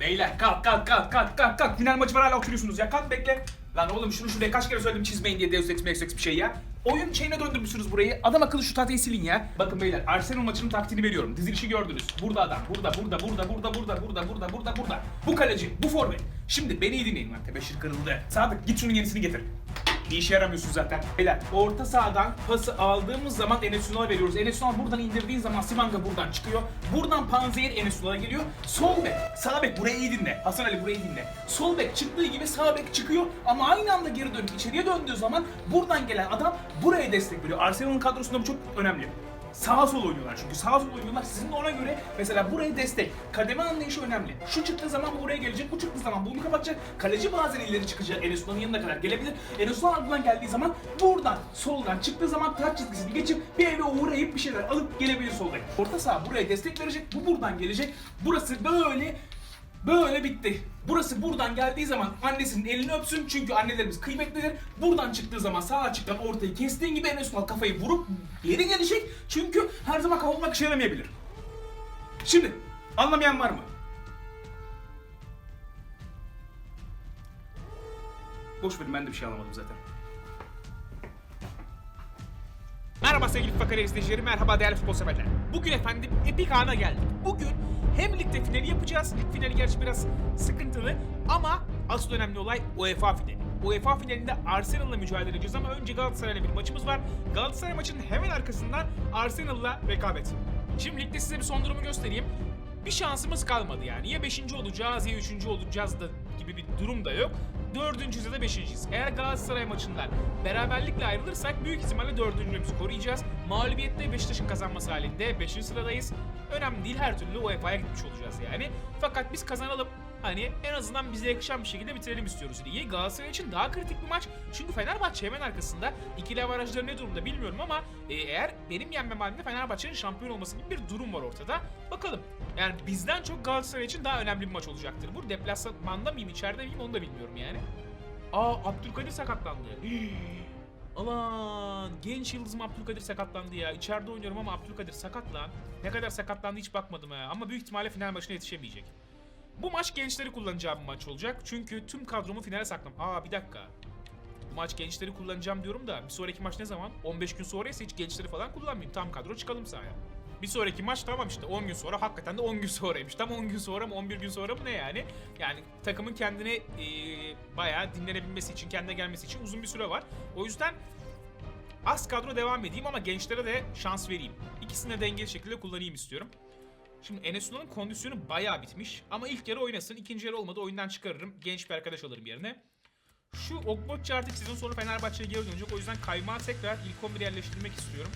Beyler kalk kalk kalk kalk kalk kalk. Final maçı var hala oturuyorsunuz ya. Kalk bekle. Lan oğlum şunu şuraya kaç kere söyledim çizmeyin diye Deus Ex Meus Ex bir şey ya. Oyun şeyine döndürmüşsünüz burayı. Adam akıllı şu tahtayı silin ya. Bakın beyler Arsenal maçının taktiğini veriyorum. Dizilişi gördünüz. Burada adam. Burada burada burada burada burada burada burada burada burada. Bu kaleci. Bu forvet. Şimdi beni iyi dinleyin lan. Tebeşir kırıldı. Sadık git şunun yenisini getir. Bir işe yaramıyorsun zaten. Beyler orta sahadan pası aldığımız zaman Enes Ünal'a veriyoruz. Enes Ünal buradan indirdiğin zaman Simanga buradan çıkıyor. Buradan Panzehir Enes Ünal'a geliyor. Sol bek, sağ bek burayı iyi dinle. Hasan Ali burayı dinle. Sol bek çıktığı gibi sağ bek çıkıyor ama aynı anda geri dönüp içeriye döndüğü zaman buradan gelen adam buraya destek veriyor. Arsenal'ın kadrosunda bu çok önemli. Sağa sol oynuyorlar çünkü sağa sol oynuyorlar. Sizin de ona göre mesela buraya destek. Kademe anlayışı önemli. Şu çıktığı zaman bu buraya gelecek, bu çıktığı zaman bunu kapatacak. Kaleci bazen ileri çıkacak. Enes Ünal'ın yanına kadar gelebilir. Enes Ünal ardından geldiği zaman buradan soldan çıktığı zaman taç çizgisini geçip bir eve uğrayıp bir şeyler alıp gelebilir soldaki. Orta saha buraya destek verecek. Bu buradan gelecek. Burası böyle Böyle bitti. Burası buradan geldiği zaman annesinin elini öpsün çünkü annelerimiz kıymetlidir. Buradan çıktığı zaman sağ açıktan ortayı kestiğin gibi Enes Ünal kafayı vurup geri gelecek. Çünkü her zaman kafa vurmak işe yaramayabilir. Şimdi anlamayan var mı? Boş verin ben de bir şey anlamadım zaten. Merhaba sevgili FIFA Kare izleyicileri, merhaba değerli futbol severler. Bugün efendim epik ana geldik. Bugün hem ligde finali yapacağız, finali gerçi biraz sıkıntılı ama asıl önemli olay UEFA finali. UEFA finalinde Arsenal'la mücadele edeceğiz ama önce Galatasaray'la bir maçımız var. Galatasaray maçının hemen arkasından Arsenal'la rekabet. Şimdi ligde size bir son durumu göstereyim. Bir şansımız kalmadı yani. Ya 5. olacağız ya 3. olacağız da gibi bir durum da yok. Dördüncüyüz ya da beşinciyiz. Eğer Galatasaray maçından beraberlikle ayrılırsak büyük ihtimalle dördüncülüğümüzü koruyacağız. Mağlubiyette Beşiktaş'ın kazanması halinde 5. sıradayız. Önemli değil her türlü UEFA'ya gitmiş olacağız yani. Fakat biz kazanalım. Hani en azından bize yakışan bir şekilde bitirelim istiyoruz ligi. Galatasaray için daha kritik bir maç. Çünkü Fenerbahçe hemen arkasında. İkili avarajları ne durumda bilmiyorum ama e, eğer benim yenmem halinde Fenerbahçe'nin şampiyon olması gibi bir durum var ortada. Bakalım. Yani bizden çok Galatasaray için daha önemli bir maç olacaktır. Bu deplasmanda mıyım, içeride miyim onu da bilmiyorum yani. Aa Abdülkadir sakatlandı. Alan genç yıldızım Abdülkadir sakatlandı ya. İçeride oynuyorum ama Abdülkadir sakat lan. Ne kadar sakatlandı hiç bakmadım ha. Ama büyük ihtimalle final maçına yetişemeyecek. Bu maç gençleri kullanacağım bir maç olacak. Çünkü tüm kadromu finale saklam. Aa bir dakika. Bu maç gençleri kullanacağım diyorum da bir sonraki maç ne zaman? 15 gün sonra ise hiç gençleri falan kullanmayayım. Tam kadro çıkalım sahaya. Bir sonraki maç tamam işte 10 gün sonra hakikaten de 10 gün sonraymış. Tam 10 gün sonra mı 11 gün sonra mı ne yani? Yani takımın kendini e, bayağı dinlenebilmesi için, kendine gelmesi için uzun bir süre var. O yüzden az kadro devam edeyim ama gençlere de şans vereyim. İkisini de dengeli şekilde kullanayım istiyorum. Şimdi Enes Ünal'ın kondisyonu bayağı bitmiş. Ama ilk yarı oynasın. ikinci yarı olmadı oyundan çıkarırım. Genç bir arkadaş alırım yerine. Şu Okbotçu artık sezon sonu Fenerbahçe'ye geri dönecek. O yüzden kaymağı tekrar ilk 11'e yerleştirmek istiyorum.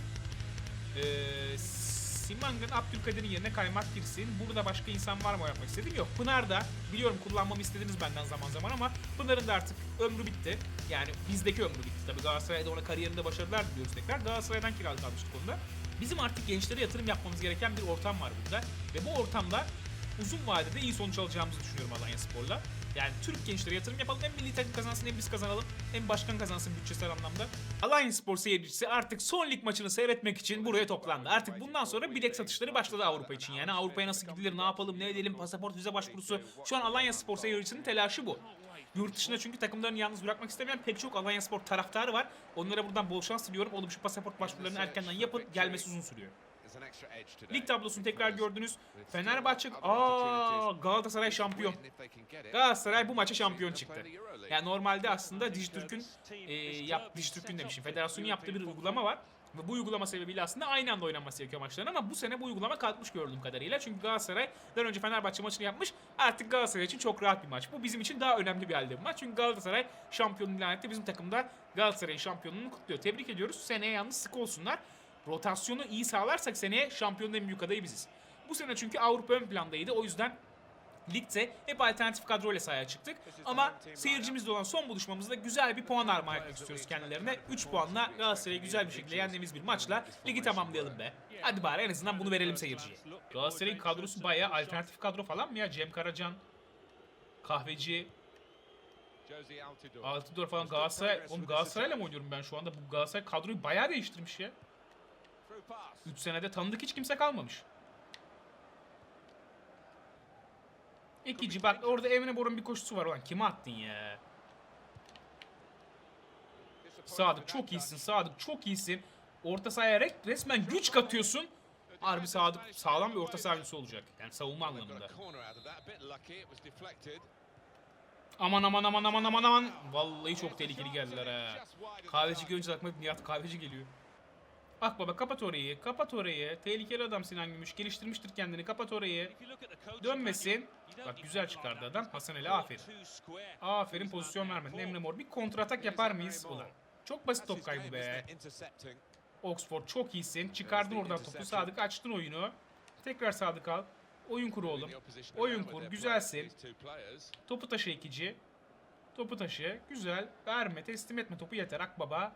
Ee, Simang'ın Abdülkadir'in yerine kaymak girsin. Burada başka insan var mı yapmak istediğim yok. Pınar da biliyorum kullanmamı istediniz benden zaman zaman ama Pınar'ın da artık ömrü bitti. Yani bizdeki ömrü bitti tabii. Galatasaray'da ona kariyerinde başarılar diliyoruz tekrar. Galatasaray'dan kiralık almıştık onu da. Bizim artık gençlere yatırım yapmamız gereken bir ortam var burada. Ve bu ortamda uzun vadede iyi sonuç alacağımızı düşünüyorum Alanya Spor'la. Yani Türk gençlere yatırım yapalım. Hem milli takım kazansın hem biz kazanalım. Hem başkan kazansın bütçesel anlamda. Alanya Spor seyircisi artık son lig maçını seyretmek için buraya toplandı. Artık bundan sonra bilek satışları başladı Avrupa için. Yani Avrupa'ya nasıl gidilir, ne yapalım, ne edelim, pasaport vize başvurusu. Şu an Alanya Spor seyircisinin telaşı bu. Yurt dışında çünkü takımlarını yalnız bırakmak istemeyen pek çok Alanya Spor taraftarı var. Onlara buradan bol şans diliyorum. Oğlum şu pasaport başvurularını erkenden yapın. Gelmesi uzun sürüyor. Lig tablosunu tekrar gördünüz. Fenerbahçe, aa Galatasaray şampiyon. Galatasaray bu maça şampiyon çıktı. Yani normalde aslında Dijitürk'ün e, yap Dijitürk'ün demişim. Federasyonun yaptığı bir uygulama var. Ve bu uygulama sebebiyle aslında aynı anda oynanması gerekiyor maçların ama bu sene bu uygulama kalkmış gördüğüm kadarıyla. Çünkü Galatasaray'dan önce Fenerbahçe maçını yapmış. Artık Galatasaray için çok rahat bir maç. Bu bizim için daha önemli bir halde bir maç. Çünkü Galatasaray şampiyonluğu ilan etti. Bizim takımda Galatasaray'ın şampiyonluğunu kutluyor. Tebrik ediyoruz. Seneye yalnız sık olsunlar. Rotasyonu iyi sağlarsak seneye şampiyonun en büyük adayı biziz. Bu sene çünkü Avrupa ön plandaydı. O yüzden ligde hep alternatif kadroyla sahaya çıktık. Ama seyircimizle olan son buluşmamızda güzel bir puan armağan etmek istiyoruz kendilerine. 3 puanla Galatasaray'ı güzel bir şekilde yendiğimiz bir maçla ligi tamamlayalım be. Hadi bari en azından bunu verelim seyirciye. Galatasaray'ın kadrosu bayağı alternatif kadro falan mı ya? Cem Karacan, Kahveci, Altidor falan Galatasaray. Oğlum Galatasaray'la mı oynuyorum ben şu anda? Bu Galatasaray kadroyu bayağı değiştirmiş ya. 3 senede tanıdık hiç kimse kalmamış. İkinci bak orada Emre Bor'un bir koşusu var ulan kime attın ya? Sadık çok iyisin Sadık çok iyisin. Orta sahaya re- resmen güç katıyorsun. Harbi Sadık sağlam bir orta saha oyuncusu olacak. Yani savunma anlamında. Aman aman aman aman aman aman. Vallahi çok tehlikeli geldiler ha. Kahveci görünce aklıma Nihat Kahveci geliyor. Bak baba kapat orayı. Kapat orayı. Tehlikeli adam Sinan Gümüş. Geliştirmiştir kendini. Kapat orayı. Dönmesin. Bak güzel çıkardı adam. Hasan Ali aferin. Aferin pozisyon vermedin. Emre Mor bir kontratak yapar mıyız? Ulan. Çok basit top kaybı be. Oxford çok iyisin. Çıkardın oradan topu. Sadık açtın oyunu. Tekrar Sadık al. Oyun kur oğlum. Oyun kur. Güzelsin. Topu taşı ikici. Topu taşı. Güzel. Verme. Teslim etme. Topu yeter. Akbaba.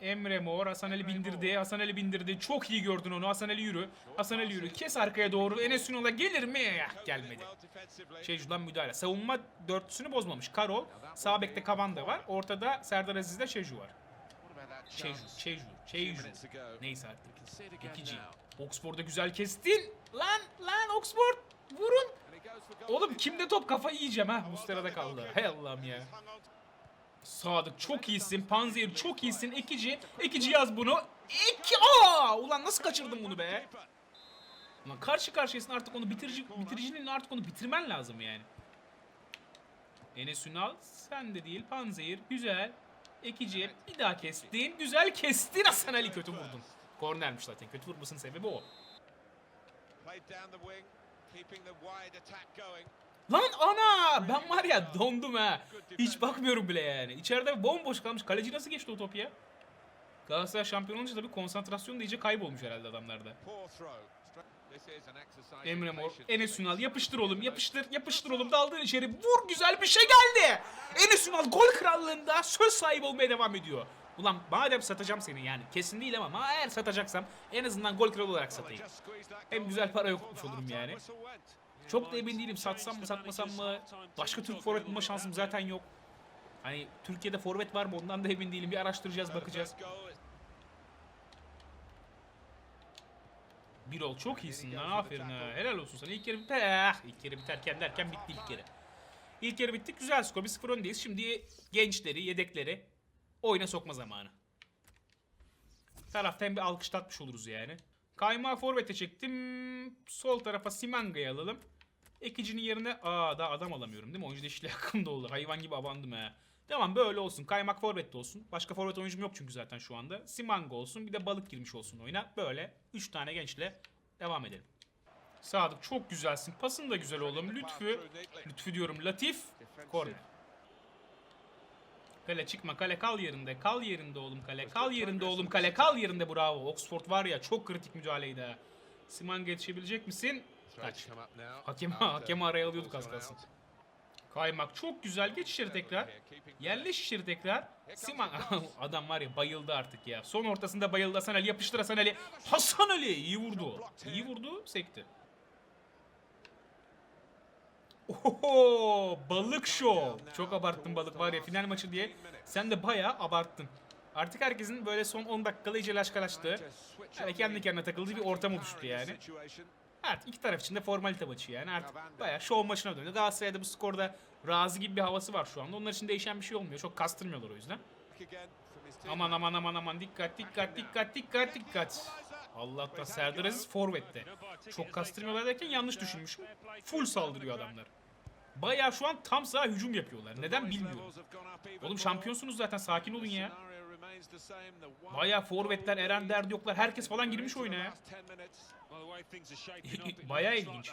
Emre Mor. Hasan Ali bindirdi. Hasan Ali bindirdi. Çok iyi gördün onu. Hasan Ali yürü. Hasan Ali yürü. Kes arkaya doğru. Enes Ünal'a gelir mi? Ah, gelmedi. Şeycu'dan müdahale. Savunma dörtlüsünü bozmamış. Karol. Sağ bekte Kavanda var. Ortada Serdar Aziz'de Şeju var. Şeju. Şeju. Şeju. Neyse artık. İkinci. Oxford'a güzel kestin. Lan lan Oxford. Vurun. Oğlum kimde top kafayı yiyeceğim ha. Mustera'da kaldı. Hay Allah'ım ya. Sadık çok iyisin. Panzehir çok iyisin. Ekici. Ekici yaz bunu. İki. Aa! Ulan nasıl kaçırdım bunu be? Ulan karşı karşıyasın artık onu bitirici bitiricinin artık onu bitirmen lazım yani. Enes Ünal sen de değil Panzehir güzel. Ekici bir daha kestin. Güzel kestin Hasan Ali kötü vurdun. Kornermiş zaten kötü vurmasının sebebi o. Lan ana ben var ya dondum ha. Hiç bakmıyorum bile yani. İçeride bomboş kalmış. Kaleci nasıl geçti o top ya? Galatasaray şampiyon olunca tabii konsantrasyon da iyice kaybolmuş herhalde adamlarda. Emre Mor, Enes Ünal yapıştır oğlum yapıştır yapıştır oğlum daldın içeri vur güzel bir şey geldi. Enes Ünal gol krallığında söz sahibi olmaya devam ediyor. Ulan madem satacağım seni yani kesin değil ama ma- eğer satacaksam en azından gol kralı olarak satayım. Hem güzel para yokmuş olurum yani. Çok da emin değilim satsam mı satmasam mı. Başka Türk forvet bulma şansım zaten yok. Hani Türkiye'de forvet var mı ondan da emin değilim. Bir araştıracağız bakacağız. Birol çok iyisin lan aferin ha. Helal olsun sana. İlk yarı biter. Ah, ilk yarı biterken derken bitti ilk yarı. İlk yarı bitti. Güzel skor. 1-0 öndeyiz. Şimdi gençleri, yedekleri oyuna sokma zamanı. Taraftan bir alkışlatmış oluruz yani. Kaymağı forvete çektim. Sol tarafa Simanga'yı alalım. Ekicinin yerine aa daha adam alamıyorum değil mi? Oyuncu değişikliği hakkım da olur. Hayvan gibi abandım ha. Tamam böyle olsun. Kaymak forvette olsun. Başka forvet oyuncum yok çünkü zaten şu anda. Simanga olsun. Bir de balık girmiş olsun oyuna. Böyle 3 tane gençle devam edelim. Sadık çok güzelsin. Pasın da güzel oğlum. Lütfü. Lütfü diyorum. Latif. Korner. Kale çıkma. Kale kal yerinde. Kal yerinde oğlum kale. Kal yerinde oğlum kale. Kal yerinde bravo. Oxford var ya çok kritik müdahaleydi ha. Simanga yetişebilecek misin? Kaç. Hakem, hakemi araya alıyorduk az kalsın. Kaymak çok güzel. Geç içeri tekrar. Yerleş içeri tekrar. Siman adam var ya bayıldı artık ya. Son ortasında bayıldı Hasan Ali. Yapıştır Hasan Ali. Hasan Ali iyi vurdu. İyi vurdu. Sekti. Oho balık şov. Çok abarttın balık var ya final maçı diye. Sen de bayağı abarttın. Artık herkesin böyle son 10 dakikada iyice laşkalaştığı, yani kendi kendine takıldığı bir ortam oluştu yani. Artık iki taraf için de formalite maçı yani. Artık bayağı şov maçına döndü. Galatasaray'da bu skorda razı gibi bir havası var şu anda. Onlar için değişen bir şey olmuyor. Çok kastırmıyorlar o yüzden. Aman aman aman aman dikkat dikkat dikkat dikkat dikkat. Allah'tan Serdar Aziz forvette. Çok kastırmıyorlar derken yanlış düşünmüşüm. Full saldırıyor adamlar. Bayağı şu an tam saha hücum yapıyorlar. Neden bilmiyorum. Oğlum şampiyonsunuz zaten sakin olun ya. Bayağı forvetler, Eren derdi yoklar. Herkes falan girmiş oyuna ya. Bayağı ilginç.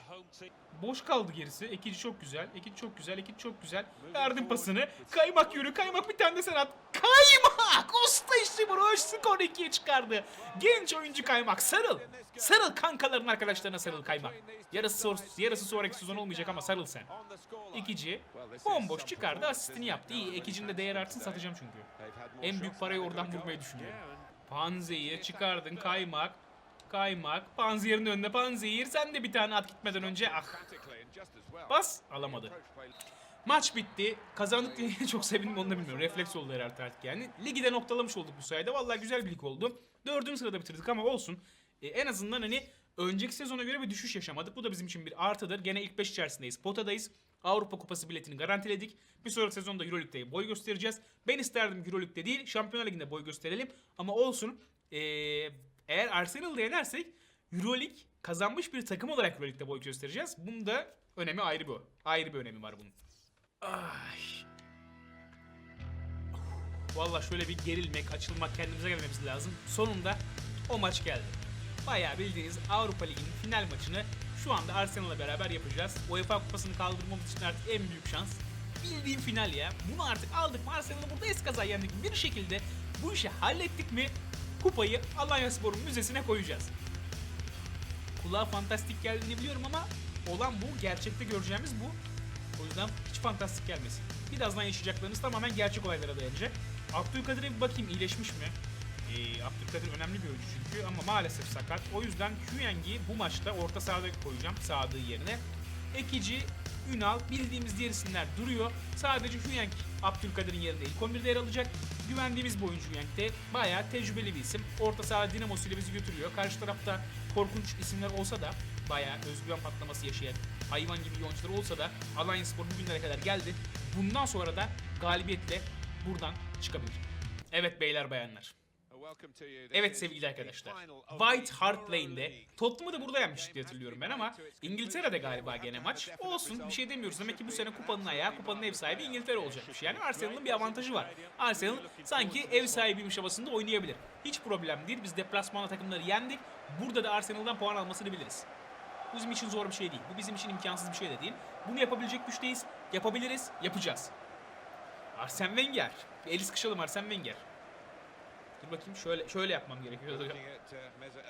Boş kaldı gerisi. Ekici çok güzel. Ekici çok güzel. Ekici çok güzel. Verdim pasını. Kaymak yürü. Kaymak bir tane de sen at. Kaymak! Usta işi bu. Skor 2'ye çıkardı. Genç oyuncu Kaymak. Sarıl. Sarıl kankaların arkadaşlarına sarıl Kaymak. Yarısı, sor, yarısı sonraki sezon olmayacak ama sarıl sen. Ekici bomboş çıkardı. Asistini yaptı. İyi. Ekicinin de değer artsın satacağım çünkü. En büyük parayı oradan vurmayı düşünüyorum. Panzeyi çıkardın Kaymak. Kaymak. Panzehir'in önünde Panzehir. Sen de bir tane at gitmeden önce. Ah. Bas. Alamadı. Maç bitti. Kazandık diye çok sevindim onu da bilmiyorum. Refleks oldu herhalde artık yani. Ligi de noktalamış olduk bu sayede. Vallahi güzel bir lig oldu. Dördüncü sırada bitirdik ama olsun. Ee, en azından hani Önceki sezona göre bir düşüş yaşamadık. Bu da bizim için bir artıdır. Gene ilk 5 içerisindeyiz. Potadayız. Avrupa Kupası biletini garantiledik. Bir sonraki sezonda Euroleague'de boy göstereceğiz. Ben isterdim Euroleague'de değil, Şampiyonlar Ligi'nde boy gösterelim. Ama olsun. Ee, eğer Arsenal'da yenersek Euroleague kazanmış bir takım olarak Euroleague'de boy göstereceğiz. Bunun da önemi ayrı bir ayrı bir önemi var bunun. Ay. Valla şöyle bir gerilmek, açılmak, kendimize gelmemiz lazım. Sonunda o maç geldi. Bayağı bildiğiniz Avrupa Ligi'nin final maçını şu anda Arsenal'la beraber yapacağız. UEFA Kupası'nı kaldırmamız için artık en büyük şans. Bildiğim final ya. Bunu artık aldık mı Arsenal'ı burada eskaza yendik. Bir şekilde bu işi hallettik mi kupayı Alanya Spor'un müzesine koyacağız. Kulağa fantastik geldiğini biliyorum ama olan bu. Gerçekte göreceğimiz bu. O yüzden hiç fantastik gelmesin. Birazdan yaşayacaklarınız tamamen gerçek olaylara dayanacak. Abdülkadir'e bir bakayım iyileşmiş mi? Ee, Abdülkadir önemli bir oyuncu çünkü ama maalesef sakat. O yüzden Hüyeng'i bu maçta orta sahada koyacağım Sadık'ı yerine. Ekici, Ünal bildiğimiz diğer isimler duruyor. Sadece Hüyeng Abdülkadir'in yerinde ilk 11'de yer alacak. Güvendiğimiz bir oyuncu Hüyeng de bayağı tecrübeli bir isim. Orta saha Dinamos ile bizi götürüyor. Karşı tarafta korkunç isimler olsa da bayağı özgüven patlaması yaşayan hayvan gibi oyuncular olsa da Alanya Spor bugünlere kadar geldi. Bundan sonra da galibiyetle buradan çıkabilir. Evet beyler bayanlar. Evet sevgili arkadaşlar. White Hart Lane'de Tottenham'ı da burada yenmiştik diye hatırlıyorum ben ama İngiltere'de galiba gene maç. Olsun bir şey demiyoruz. Demek ki bu sene kupanın ayağı, kupanın ev sahibi İngiltere olacakmış. Yani Arsenal'ın bir avantajı var. Arsenal sanki ev sahibiymiş havasında oynayabilir. Hiç problem değil. Biz deplasmanda takımları yendik. Burada da Arsenal'dan puan almasını biliriz. Bu bizim için zor bir şey değil. Bu bizim için imkansız bir şey de değil. Bunu yapabilecek güçteyiz. Yapabiliriz. Yapacağız. Arsene Wenger. El sıkışalım Arsene Wenger. Dur bakayım şöyle şöyle yapmam gerekiyor.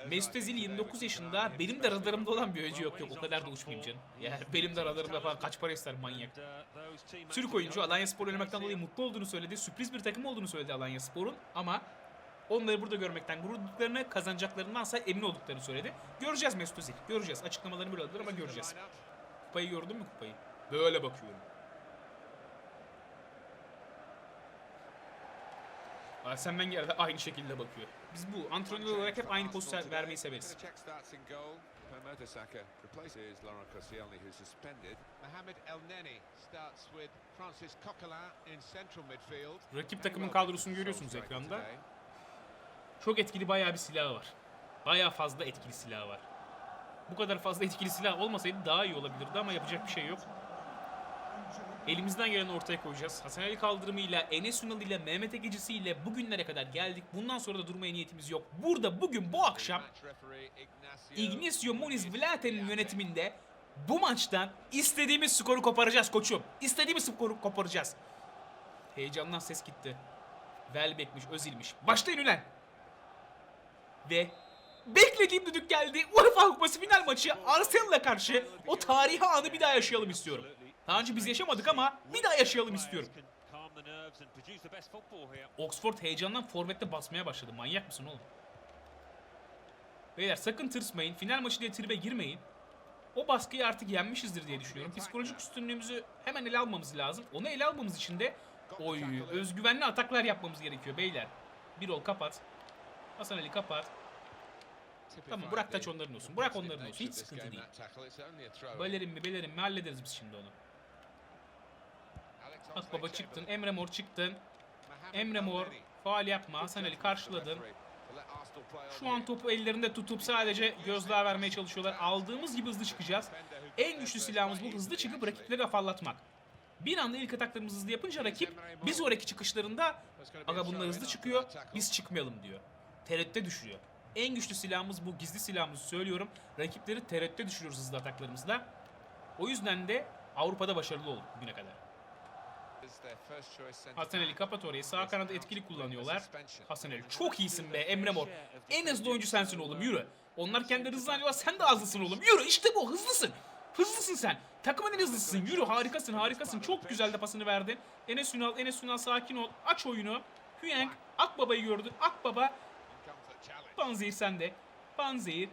Mesut Özil 29 yaşında. Benim de radarımda olan bir oyuncu yok yok. O kadar da uçmayayım canım. Yani benim de radarımda falan kaç para ister manyak. Türk oyuncu Alanya Spor oynamaktan dolayı mutlu olduğunu söyledi. Sürpriz bir takım olduğunu söyledi Alanya Spor'un ama onları burada görmekten gurur duyduklarını, kazanacaklarındansa emin olduklarını söyledi. Göreceğiz Mesut Özil. Göreceğiz. Açıklamalarını böyle aldılar ama göreceğiz. Kupayı gördün mü kupayı? Böyle bakıyorum. Arsene Wenger de aynı şekilde bakıyor. Biz bu antrenör olarak hep aynı pozisyon vermeyi severiz. Rakip takımın kadrosunu görüyorsunuz ekranda. Çok etkili bayağı bir silahı var. Bayağı fazla etkili silahı var. Bu kadar fazla etkili silah olmasaydı daha iyi olabilirdi ama yapacak bir şey yok. Elimizden geleni ortaya koyacağız. Hasan Ali kaldırımıyla, Enes Ünal ile, Mehmet Egecisi ile bugünlere kadar geldik. Bundan sonra da durmaya niyetimiz yok. Burada bugün bu akşam Ignacio Muniz Vlaten'in yönetiminde bu maçtan istediğimiz skoru koparacağız koçum. İstediğimiz skoru koparacağız. Heyecandan ses gitti. Welbeck'miş, Özil'miş. Başlayın Ülen. Ve beklediğim düdük geldi. UEFA Kupası final maçı Arsenal'la karşı o tarihi anı bir daha yaşayalım istiyorum. Daha önce biz yaşamadık ama bir daha yaşayalım istiyorum. Oxford heyecandan forvette basmaya başladı. Manyak mısın oğlum? Beyler sakın tırsmayın. Final maçı diye tribe girmeyin. O baskıyı artık yenmişizdir diye düşünüyorum. Psikolojik üstünlüğümüzü hemen ele almamız lazım. Onu ele almamız için de oy özgüvenli ataklar yapmamız gerekiyor beyler. Bir ol kapat. Hasan Ali kapat. Tamam, bırak taç onların olsun. Bırak onların olsun. Hiç sıkıntı değil. Belerim mi belerim mi hallederiz biz şimdi onu. Bak baba çıktın. Emre Mor çıktın. Emre Mor faal yapma. Hasan Ali karşıladın. Şu an topu ellerinde tutup sadece gözdağı vermeye çalışıyorlar. Aldığımız gibi hızlı çıkacağız. En güçlü silahımız bu hızlı çıkıp rakipleri afallatmak. Bir anda ilk ataklarımızı hızlı yapınca rakip bir sonraki çıkışlarında aga bunlar hızlı çıkıyor biz çıkmayalım diyor. Tereddüte düşürüyor. En güçlü silahımız bu gizli silahımızı söylüyorum. Rakipleri tereddüte düşürüyoruz hızlı ataklarımızla. O yüzden de Avrupa'da başarılı olduk bugüne kadar. Hasan Ali kapat orayı. Sağ kanadı etkili kullanıyorlar. Hasan Ali çok iyisin be Emre Mor. En hızlı oyuncu sensin oğlum yürü. Onlar kendileri hızlı zannediyorlar sen de hızlısın oğlum. Yürü işte bu hızlısın. Hızlısın sen. Takımın en hızlısın. Yürü harikasın harikasın. Çok güzel de pasını verdin. Enes Ünal, Enes Ünal sakin ol. Aç oyunu. Hüyeng Akbaba'yı gördün. Akbaba Panzehir sende. Panzehir.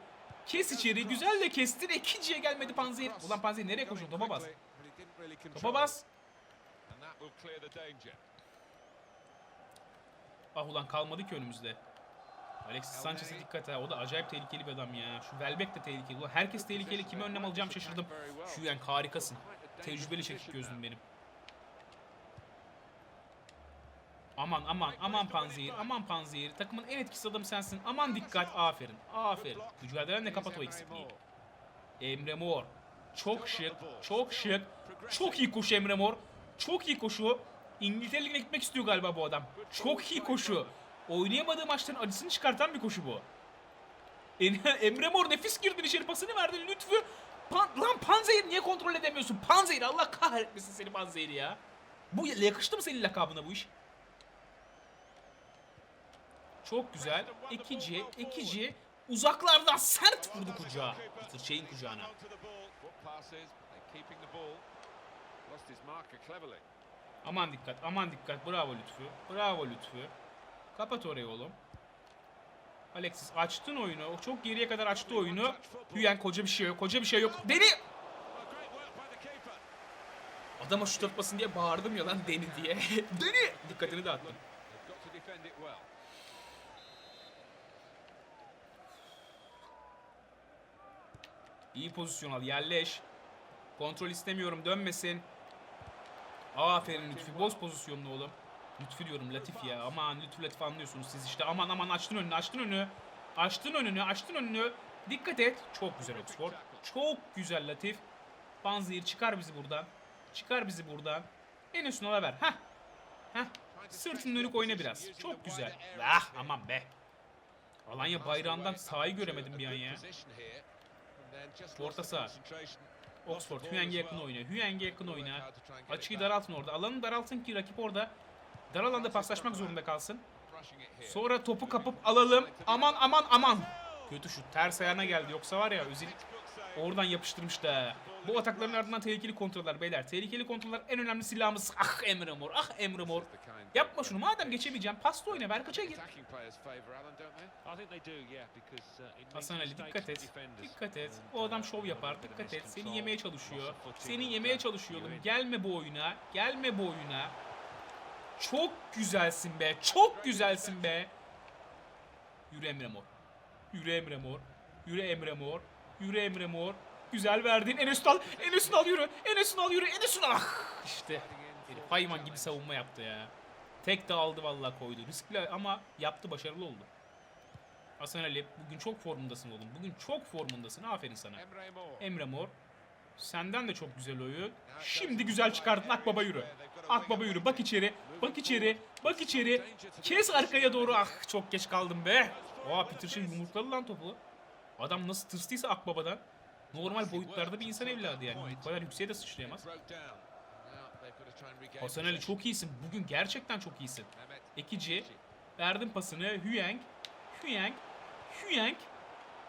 Kes içeri. Güzel de kestin. İkinciye gelmedi Panzehir. Ulan Panzehir nereye koşuyor? Topa bas. Topa bas. Ah ulan kalmadı ki önümüzde. Alexis Sanchez'e dikkat ha. O da acayip tehlikeli bir adam ya. Şu Welbeck de tehlikeli. Ulan herkes tehlikeli. Kime önlem alacağım şaşırdım. Şu yani harikasın. Tecrübeli çekik gözüm benim. Aman aman aman Panzehir aman Panzehir takımın en etkisiz adamı sensin aman dikkat aferin aferin mücadelenle kapat o eksikliği Emre Mor çok şık çok şık çok iyi koşu Emre Mor çok iyi koşu. İngiltere Ligi'ne gitmek istiyor galiba bu adam. Çok iyi koşu. Oynayamadığı maçların acısını çıkartan bir koşu bu. Em- Emre Mor nefis girdi içeri pasını verdi Lütfü Pan lan Panzehir niye kontrol edemiyorsun? Panzehir Allah kahretmesin seni Panzehir ya. Bu yakıştı mı senin lakabına bu iş? Çok güzel. Ekici, ekici. Uzaklardan sert vurdu kucağa. Şeyin kucağına. Aman dikkat, aman dikkat. Bravo Lütfü. Bravo Lütfü. Kapat orayı oğlum. Alexis açtın oyunu. O çok geriye kadar açtı oyunu. Hüyen koca bir şey yok. Koca bir şey yok. Deni! Adama şut atmasın diye bağırdım ya lan Deni diye. Deni! Dikkatini dağıttım. İyi pozisyon al. Yerleş. Kontrol istemiyorum. Dönmesin. Aferin Lütfi. Boz pozisyonlu oğlum. Lütfi diyorum Latif ya. Aman Lütfi Latif anlıyorsunuz siz işte. Aman aman açtın önünü açtın önünü. Açtın önünü açtın önünü. Dikkat et. Çok güzel Oxford. Çok güzel Latif. Banzir çıkar bizi buradan. Çıkar bizi buradan. En üstüne ala ver. Heh. Heh. Sırtını dönük oyna biraz. Çok güzel. Ah aman be. Alanya bayrağından sahayı göremedim bir an ya. Orta saha. Oxford Hüyeng'e yakın oyna. Hüyeng'e yakın oyna. Açıyı daraltın orada. Alanı daraltın ki rakip orada dar alanda paslaşmak zorunda kalsın. Sonra topu kapıp alalım. Aman aman aman. Kötü şut. Ters ayağına geldi. Yoksa var ya Özil oradan yapıştırmış da. Bu atakların ardından tehlikeli kontroller beyler. Tehlikeli kontroller en önemli silahımız. Ah Emre Mor. Ah Emre Mor. Yapma şunu. Madem geçemeyeceğim. Pasta oyna. Ver kaça gir. Hasan Ali dikkat et. Dikkat et. O adam şov yapar. Dikkat et. Seni yemeye çalışıyor. Seni yemeye çalışıyor oğlum. Gelme bu oyuna. Gelme bu oyuna. Çok güzelsin be. Çok güzelsin be. Yürü Emre Mor. Yürü Emre Mor. Yürü Emre Mor. Yürü Emre Mor. Güzel verdin. Enes al. Enes al yürü. Enes al yürü. Enes ah. İşte. Herif hayvan gibi savunma yaptı ya. Tek de aldı vallahi koydu. Riskli ama yaptı başarılı oldu. Hasan Ali bugün çok formundasın oğlum. Bugün çok formundasın. Aferin sana. Emre Mor. Senden de çok güzel oyun. Şimdi güzel çıkardın. Akbaba yürü. Akbaba yürü. Bak içeri. Bak içeri. Bak içeri. Kes arkaya doğru. Ah çok geç kaldım be. Aa Peter şey yumrukladı lan topu. Adam nasıl tırstıysa Akbaba'dan. Normal boyutlarda bir insan evladı yani. Bu kadar yükseğe de sıçrayamaz. Hasan Ali çok iyisin. Bugün gerçekten çok iyisin. Ekici. Verdim pasını. Hüyeng. Hüyeng. Hüyeng.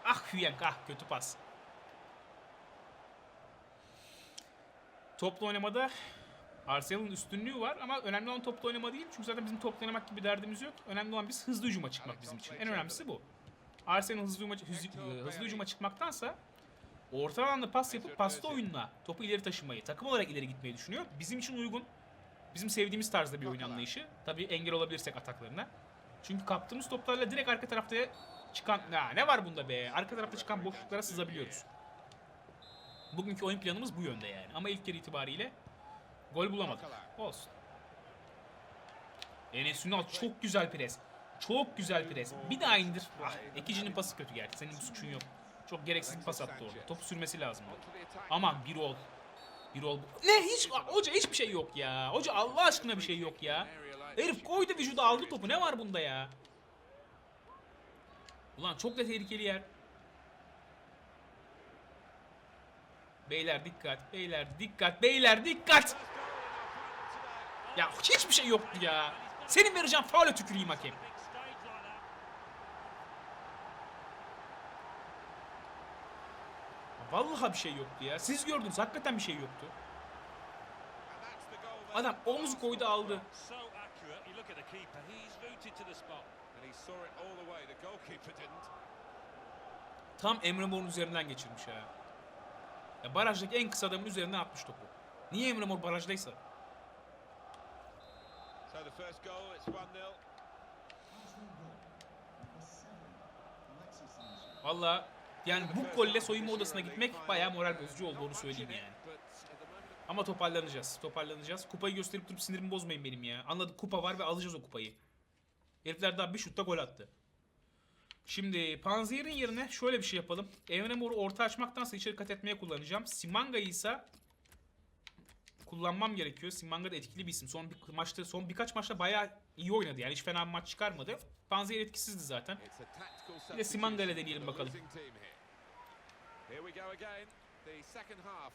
Ah Hüyeng ah kötü pas. Toplu oynamada Arsenal'ın üstünlüğü var ama önemli olan toplu oynama değil. Çünkü zaten bizim toplu oynamak gibi derdimiz yok. Önemli olan biz hızlı hücuma çıkmak bizim için. En önemlisi bu. Arsenal hızlı hücuma, hızlı, hücuma çıkmaktansa orta alanda pas yapıp pasta oyunla topu ileri taşımayı, takım olarak ileri gitmeyi düşünüyor. Bizim için uygun. Bizim sevdiğimiz tarzda bir oyun anlayışı. Tabii engel olabilirsek ataklarına. Çünkü kaptığımız toplarla direkt arka tarafta çıkan... Ya ne var bunda be? Arka tarafta çıkan boşluklara sızabiliyoruz. Bugünkü oyun planımız bu yönde yani. Ama ilk yarı itibariyle gol bulamadık. Olsun. Enes Ünal çok güzel pres. Çok güzel pres. Bir daha indir. Ah, ekicinin pası kötü gerçi. Senin bir suçun yok. Çok gereksiz bir pas attı orada. Topu sürmesi lazım. Aman bir ol. Bir ol. Ne hiç hoca hiçbir şey yok ya. Hoca Allah aşkına bir şey yok ya. Herif koydu vücuda aldı topu. Ne var bunda ya? Ulan çok da tehlikeli yer. Beyler dikkat. Beyler dikkat. Beyler dikkat. Ya hiçbir şey yoktu ya. Senin vereceğim faule tüküreyim hakem. Vallahi bir şey yoktu ya. Siz gördünüz hakikaten bir şey yoktu. Adam omuz koydu aldı. Tam Emre Mor'un üzerinden geçirmiş ha. Ya barajdaki en kısa adamın üzerinden atmış topu. Niye Emre Mor barajdaysa? So the first goal, it's 1-0. Valla yani bu golle soyunma odasına gitmek bayağı moral bozucu oldu onu söyleyeyim yani. Ama toparlanacağız. Toparlanacağız. Kupayı gösterip durup sinirimi bozmayın benim ya. Anladık kupa var ve alacağız o kupayı. Herifler daha bir şutta gol attı. Şimdi Panzer'in yerine şöyle bir şey yapalım. Emre Mor'u orta açmaktansa içeri kat etmeye kullanacağım. Simanga'yı ise kullanmam gerekiyor. Simanga da etkili bir isim. Son bir maçta son birkaç maçta bayağı iyi oynadı. Yani hiç fena bir maç çıkarmadı. Panzer etkisizdi zaten. Bir de Simanga ile deneyelim bakalım.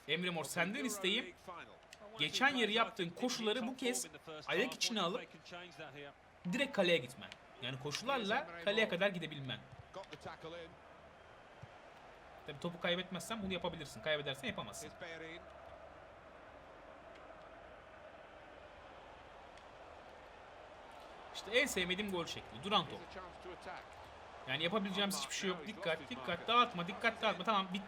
Emre Mor, senden isteğim geçen yeri yaptığın koşuları bu kez ayak içine alıp direkt kaleye gitmen. Yani koşularla kaleye kadar gidebilmen. Tabii topu kaybetmezsen bunu yapabilirsin. Kaybedersen yapamazsın. Here's Bellerin. İşte en sevmediğim gol şekli. Duran top. Yani yapabileceğimiz hiçbir şey yok. Dikkat, dikkat, dağıtma, dikkat, dağıtma. Tamam, bit.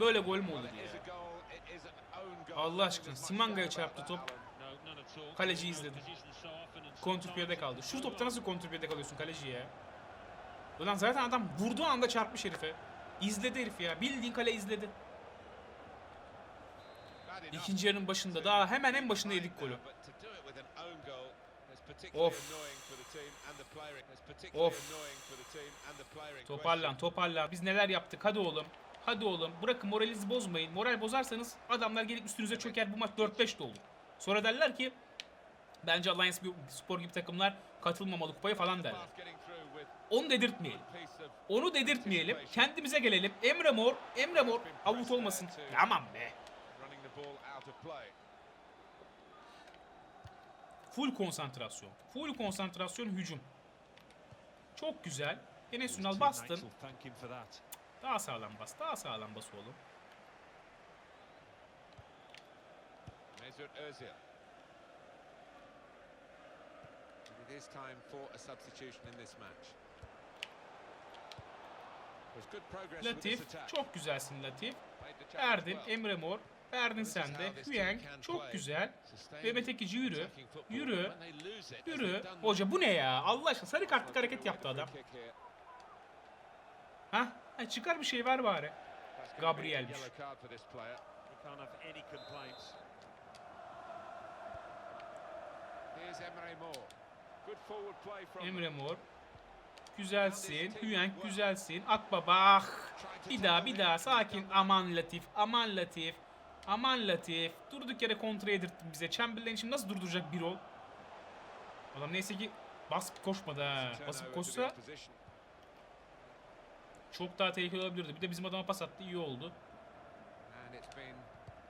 Böyle gol mü olur ya? Allah aşkına Simanga'ya çarptı top. Alan. Kaleciyi izledim. Kontrpiyede kaldı. Şu topta nasıl kontrpiyede kalıyorsun kaleci ya? Ulan zaten adam vurduğu anda çarpmış herife. İzledi herif ya. Bildiğin kale izledi. İkinci yarının başında daha hemen en başında yedik golü. Of. Of. Toparlan toparlan. Biz neler yaptık hadi oğlum. Hadi oğlum bırakın moralinizi bozmayın. Moral bozarsanız adamlar gelip üstünüze çöker bu maç 4-5 de olur. Sonra derler ki bence Alliance Spor gibi takımlar katılmamalı kupaya falan derler. Onu dedirtmeyelim. Onu dedirtmeyelim. Kendimize gelelim. Emre Mor, Emre Mor avut olmasın. Aman be. Full konsantrasyon. Full konsantrasyon hücum. Çok güzel. Enes Ünal bastın. Daha sağlam bas. Daha sağlam bas oğlum. Mesut Özil. It is time for a substitution in this match. Latif. Çok güzelsin Latif. Erdin. Emre Mor. Erdin sende. Hüyeng. Çok güzel. Mehmet Ekici yürü. Yürü. Yürü. Hoca bu ne ya? Allah aşkına sarı kartlık hareket yaptı adam. Ha? ha çıkar bir şey ver bari. Gabriel'miş. Emre Mor. Güzelsin. Hüyeng güzelsin. Akbaba. Ah. Bir daha bir daha sakin. Aman Latif. Aman Latif. Aman Latif. Durduk yere kontra yedirttin bize. Chamberlain şimdi nasıl durduracak bir ol? Adam neyse ki basıp koşmadı ha. Basıp koşsa çok daha tehlikeli olabilirdi. Bir de bizim adama pas attı. iyi oldu.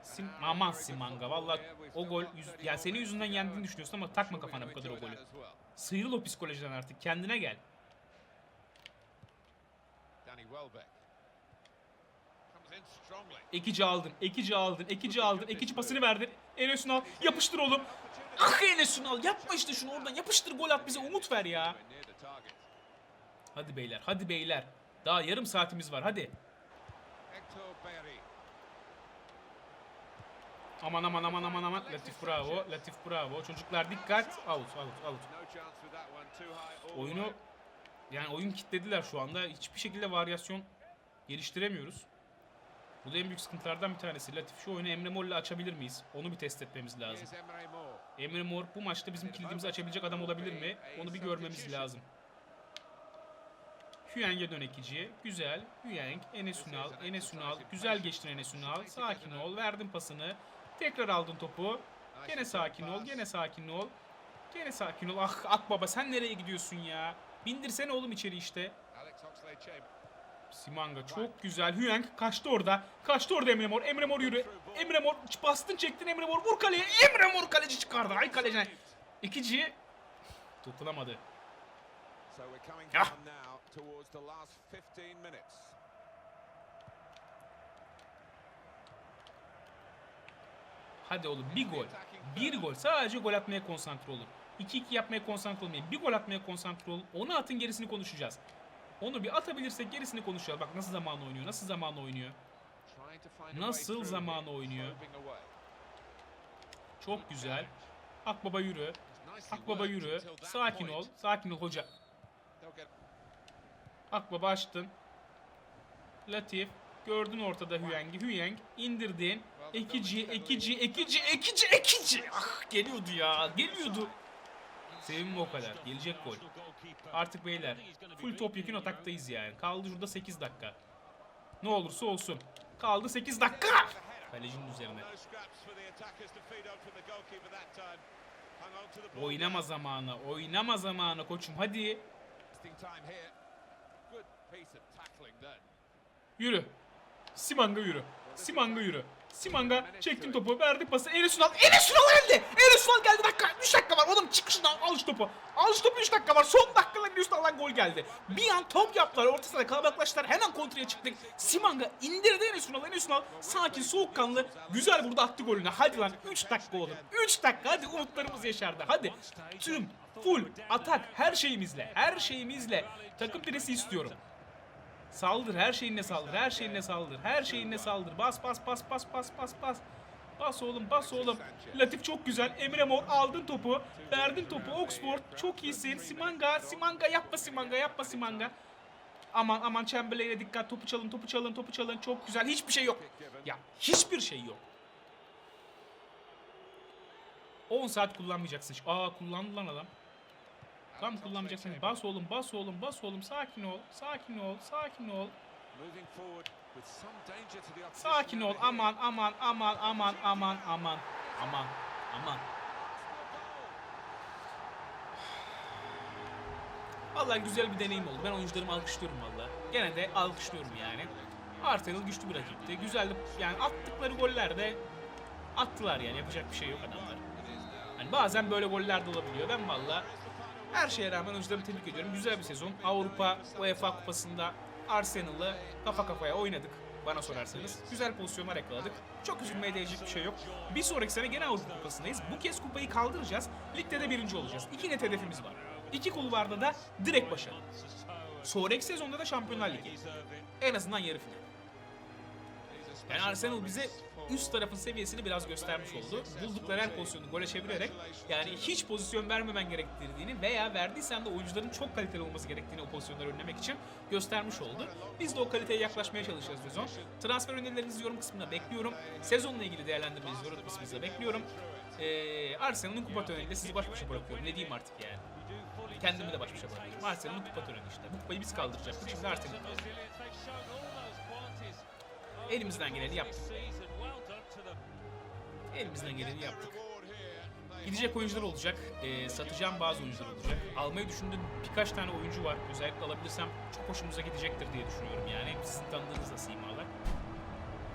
Sim aman Simanga. Valla o gol yüz... ya senin yüzünden yendiğini düşünüyorsun ama takma kafana bu kadar o golü. Sıyrıl o psikolojiden artık. Kendine gel. Ekici aldın, ekici aldın, ekici aldın, ekici pasını verdin. Enes Ünal yapıştır oğlum. Ah Enes Ünal yapma işte şunu oradan yapıştır gol at bize umut ver ya. Hadi beyler, hadi beyler. Daha yarım saatimiz var hadi. Aman aman aman aman aman. Latif bravo, Latif bravo. Çocuklar dikkat. Out, out, out. Oyunu yani oyun kitlediler şu anda. Hiçbir şekilde varyasyon geliştiremiyoruz. Bu da en büyük sıkıntılardan bir tanesi. Latif şu oyunu Emre Mor ile açabilir miyiz? Onu bir test etmemiz lazım. Here's Emre Mor. Emre Mor bu maçta bizim kilidimizi açabilecek adam olabilir mi? Onu bir görmemiz lazım. Hüyeng'e dön ekiciye. Güzel. Hüyeng, Enes Ünal, Enes Ünal. Güzel geçtin Enes Ünal. Sakin ol. Verdin pasını. Tekrar aldın topu. Gene sakin ol. Gene sakin ol. Gene sakin ol. Ah Akbaba sen nereye gidiyorsun ya? Bindirsene oğlum içeri işte. Simanga çok güzel. Hüyeng kaçtı orada. Kaçtı orada Emre Mor. Emre Mor yürü. Emre Mor bastın çektin Emre Mor. Vur kaleye. Emre Mor kaleci çıkardı. Ay kalecine. İkici tutunamadı. So we're coming down now towards the last 15 minutes. Hadi oğlum bir gol. Bir gol. Sadece gol atmaya konsantre olun. 2-2 yapmaya konsantre olmayın. Bir gol atmaya konsantre olun. Onu atın gerisini konuşacağız. Onu bir atabilirsek gerisini konuşalım. Bak nasıl zamanla oynuyor. Nasıl zamanla oynuyor. Nasıl here, oynuyor? Çok güzel. Akbaba yürü. Akbaba yürü. Sakin ol. Sakin ol hoca. Akbaba açtın. Latif. Gördün ortada Hüyeng'i. Hüyeng indirdin. Ekici, ekici, ekici, ekici, ekici. Ah geliyordu ya. Geliyordu. Sevinme o kadar. Gelecek gol. Artık beyler full topyekun ataktayız yani. Kaldı şurada 8 dakika. Ne olursa olsun. Kaldı 8 dakika. Kalecinin üzerine. Oynama zamanı. Oynama zamanı koçum. Hadi. Yürü. Simanga yürü. Simanga yürü. Simanga çektin topu verdi pası. Enes Ünal Enes Ünal geldi Enes Ünal geldi dakika 3 dakika var. Oğlum çık şuradan al şu topu. Al şu topu 3 dakika var. Son dakikalar Enes Ünal'dan gol geldi. Bir an top yaptılar. Orta sahada kalabalıklaştılar. Hemen kontraya çıktık. Simanga indirdi Enes Ünal Enes Ünal sakin soğukkanlı güzel burada attı golünü. Hadi lan 3 dakika oğlum. 3 dakika hadi umutlarımız yaşardı. Hadi. Tüm full atak her şeyimizle her şeyimizle takım piresi istiyorum Saldır her şeyinle saldır her şeyinle saldır her şeyinle saldır. Bas bas bas bas bas bas bas. Bas oğlum bas oğlum. Latif çok güzel. Emre Mor aldın topu verdin topu. Oxford çok iyisin. Simanga Simanga yapma Simanga yapma Simanga. Aman aman Chamberlain'e dikkat. Topu çalın topu çalın topu çalın. Çok güzel. Hiçbir şey yok. Ya hiçbir şey yok. 10 saat kullanmayacaksın. Aa kullandı lan adam Tam kullanmayacaksın bas oğlum bas oğlum bas oğlum sakin ol sakin ol sakin ol. Sakin ol. Aman aman aman aman aman aman. Aman. Aman. Vallahi güzel bir deneyim oldu. Ben oyuncularımı alkışlıyorum valla. Gene de alkışlıyorum yani. Arsenal güçlü bir rakipti. Güzeldi. Yani attıkları goller de attılar yani. Yapacak bir şey yok adamlar. Hani bazen böyle goller de olabiliyor. Ben valla her şeye rağmen oyuncularımı tebrik ediyorum. Güzel bir sezon. Avrupa UEFA Kupası'nda Arsenal'ı kafa kafaya oynadık bana sorarsanız. Güzel pozisyonlar yakaladık. Çok üzülmeye değecek bir şey yok. Bir sonraki sene gene Avrupa Kupası'ndayız. Bu kez kupayı kaldıracağız. Ligde de birinci olacağız. İki net hedefimiz var. İki kulvarda da direkt başarı. Sonraki sezonda da Şampiyonlar Ligi. En azından yarı final. Yani Arsenal bize üst tarafın seviyesini biraz göstermiş oldu. Buldukları her pozisyonu gole çevirerek yani hiç pozisyon vermemen gerektirdiğini veya verdiysen de oyuncuların çok kaliteli olması gerektiğini o pozisyonları önlemek için göstermiş oldu. Biz de o kaliteye yaklaşmaya çalışacağız sezon. Transfer önerilerinizi yorum kısmında bekliyorum. Sezonla ilgili değerlendirmenizi yorum kısmında bekliyorum. Ee, Arsenal'ın kupa töreniyle sizi baş başa bırakıyorum. Ne diyeyim artık yani. Kendimi de baş başa bırakıyorum. Arsenal'ın kupa töreni işte. Bu kupayı biz kaldıracaktık. Şimdi Arsenal kaldıracak. Elimizden geleni yaptık. Elimizden geleni yaptık. Gidecek oyuncular olacak. Ee, satacağım bazı oyuncular olacak. Almayı düşündüğüm birkaç tane oyuncu var. Özellikle alabilirsem çok hoşumuza gidecektir diye düşünüyorum yani. Sizin tanıdığınız da simalar.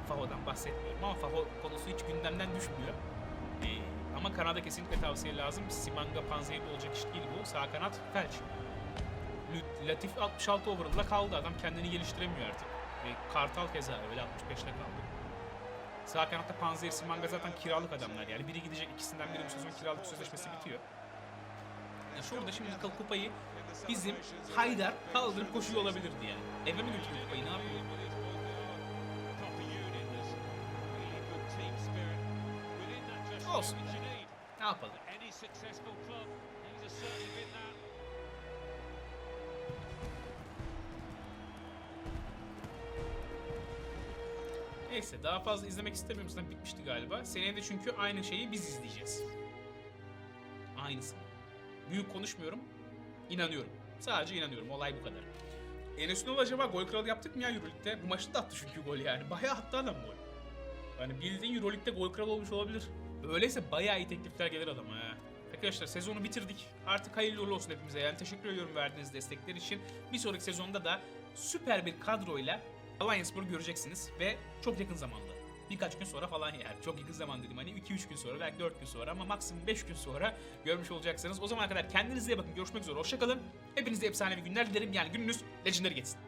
Faho'dan bahsetmiyorum ama Faho konusu hiç gündemden düşmüyor. Ee, ama kanada kesinlikle tavsiye lazım. Simanga Panzehir'de olacak iş değil bu. Sağ kanat felç. Latif 66 overall'da kaldı. Adam kendini geliştiremiyor artık. Ve Kartal keza öyle 65'te kaldı. Sağ kanatta Panzer Simanga zaten kiralık adamlar yani. Biri gidecek ikisinden biri bu sezon kiralık sözleşmesi bitiyor. Yani şurada şimdi kupayı bizim Haydar kaldırıp koşuyor olabilirdi yani. Eve mi götürüyor kupayı ne yapıyor? Olsun. Ne yapalım? Neyse daha fazla izlemek istemiyorum zaten bitmişti galiba. Seneye de çünkü aynı şeyi biz izleyeceğiz. Aynısını. Büyük konuşmuyorum. İnanıyorum. Sadece inanıyorum. Olay bu kadar. Enes Ünal acaba gol kralı yaptık mı ya Euroleague'de? Bu maçta da attı çünkü gol yani. Bayağı attı adam gol. Yani bildiğin Euroleague'de gol kralı olmuş olabilir. Öyleyse bayağı iyi teklifler gelir adama ha. Arkadaşlar sezonu bitirdik. Artık hayırlı uğurlu olsun hepimize. Yani teşekkür ediyorum verdiğiniz destekler için. Bir sonraki sezonda da süper bir kadroyla Alliance Spor'u göreceksiniz ve çok yakın zamanda. Birkaç gün sonra falan yani. Çok yakın zaman dedim hani 2-3 gün sonra belki 4 gün sonra ama maksimum 5 gün sonra görmüş olacaksınız. O zamana kadar kendinize bakın. Görüşmek üzere. Hoşçakalın. Hepinize efsane bir günler dilerim. Yani gününüz legendary geçsin.